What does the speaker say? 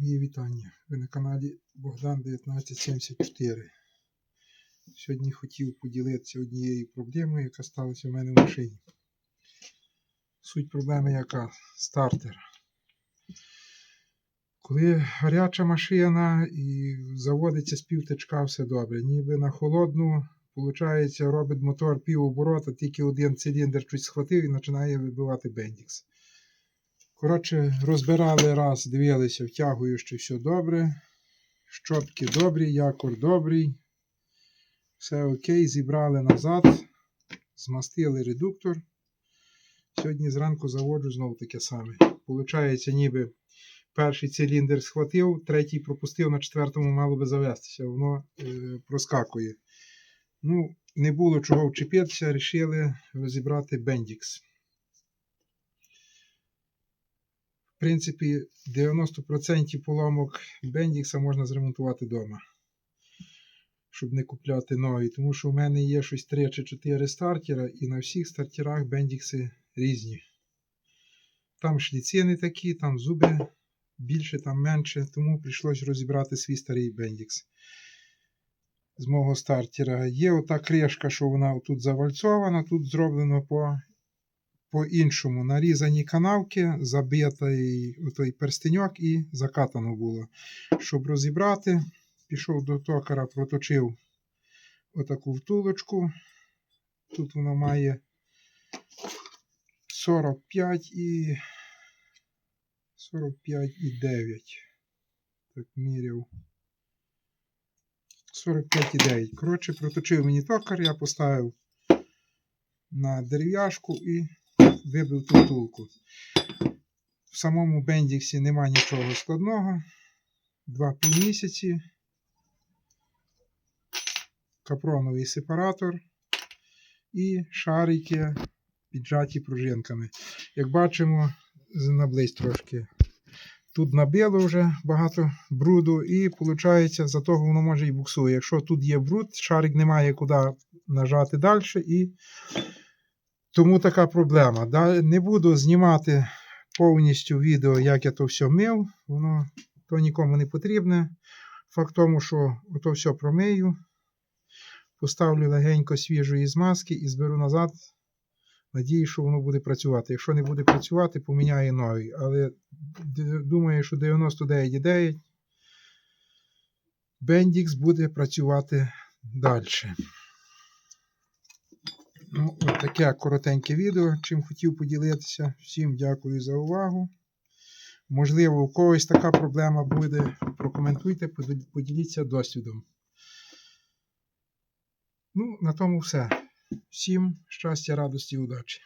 Мої вітання. Ви на каналі Богдан 1974. Сьогодні хотів поділитися однією проблемою, яка сталася у мене в машині. Суть проблеми яка? Стартер. Коли гаряча машина і заводиться з півтичка, все добре. Ніби на холодну, виходить, робить мотор пів оборота, тільки один циліндр щось схватив і починає вибивати бендікс. Коротше, розбирали раз, дивилися, втягую, що все добре. Щотки добрі, якор добрий. Все окей, зібрали назад, змастили редуктор. Сьогодні зранку заводжу знову таке саме. Получається, ніби перший циліндр схватив, третій пропустив, на четвертому мало би завестися, воно е, проскакує. Ну, не було чого вчепитися, вирішили розібрати бендікс. В принципі, 90% поломок Бендікса можна зремонтувати вдома, щоб не купляти нові. Тому що в мене є щось 3 чи 4 стартера, і на всіх стартерах Бендікси різні. Там шліці не такі, там зуби більше, там менше, тому прийшлось розібрати свій старий Бендікс. З мого стартера. Є ота кришка, що вона тут завальцована, тут зроблено по по-іншому нарізані канавки, забитий той перстеньок і закатано було. Щоб розібрати, пішов до токара, проточив отаку втулочку. Тут воно має 45 і 45 і 9. Так, міряв. 45,9. Коротше, проточив мені токар, я поставив на дерев'яшку і вибив ту втулку. В самому бендіксі нема нічого складного. Два півмісяці. Капроновий сепаратор і шарики піджаті пружинками. Як бачимо, наблизь трошки. Тут набило вже багато бруду, і виходить, за того воно може і буксує. Якщо тут є бруд, шарик немає куди нажати далі. і тому така проблема. Да? Не буду знімати повністю відео, як я то все мив. Воно то нікому не потрібне. Факт тому, що ото все промию. Поставлю легенько свіжої змазки і зберу назад. Надію, що воно буде працювати. Якщо не буде працювати, поміняю новий. Але думаю, що 99,9 Bendix буде працювати далі. Ну, от таке коротеньке відео, чим хотів поділитися. Всім дякую за увагу. Можливо, у когось така проблема буде. Прокоментуйте, поділіться досвідом. Ну, на тому все. Всім щастя, радості, удачі!